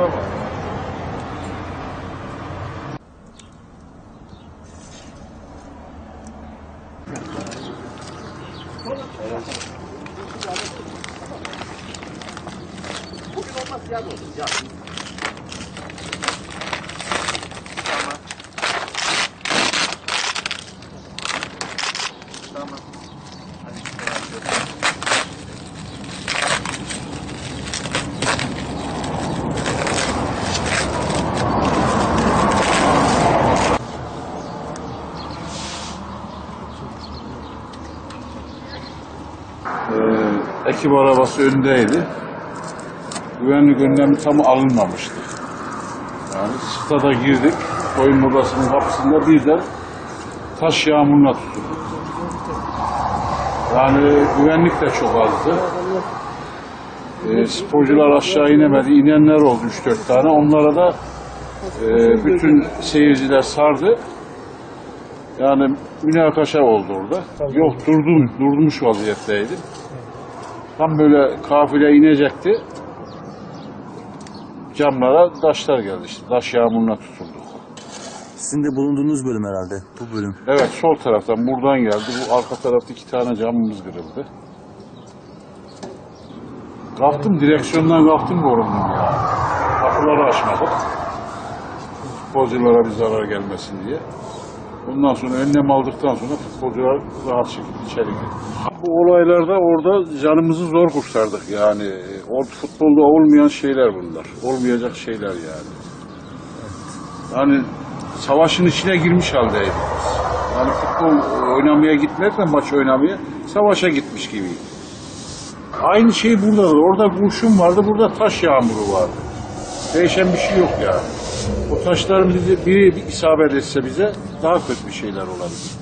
Bravo. Vamos passear, mano. Já. Ee, ekip arabası öndeydi. Güvenlik önlemi tam alınmamıştı. Yani stada girdik. Soyunma odasının kapısında birden taş yağmuruna tutulduk. Yani güvenlik de çok azdı. Ee, sporcular aşağı inemedi. İnenler oldu 3-4 tane. Onlara da e, bütün seyirciler sardı. Yani münakaşa oldu orada. Yok durdum, durmuş vaziyetteydi. Tam böyle kafile inecekti. Camlara taşlar geldi işte. Taş yağmuruna tutulduk. Sizin de bulunduğunuz bölüm herhalde. Bu bölüm. Evet sol taraftan buradan geldi. Bu arka tarafta iki tane camımız kırıldı. Kalktım direksiyondan kalktım korundum ya. Kapıları açmadık. Futbolculara bir zarar gelmesin diye. Ondan sonra önlem aldıktan sonra futbolcular rahat şekilde içeri girdi. Bu olaylarda orada canımızı zor kurtardık yani. O futbolda olmayan şeyler bunlar. Olmayacak şeyler yani. Yani savaşın içine girmiş haldeydik. Yani futbol oynamaya gitmekle maç oynamaya savaşa gitmiş gibiydi. Aynı şey burada da. Orada kurşun vardı, burada taş yağmuru vardı. Değişen bir şey yok yani. O taşların bizi biri bir isabet etse bize daha kötü bir şeyler olabilir.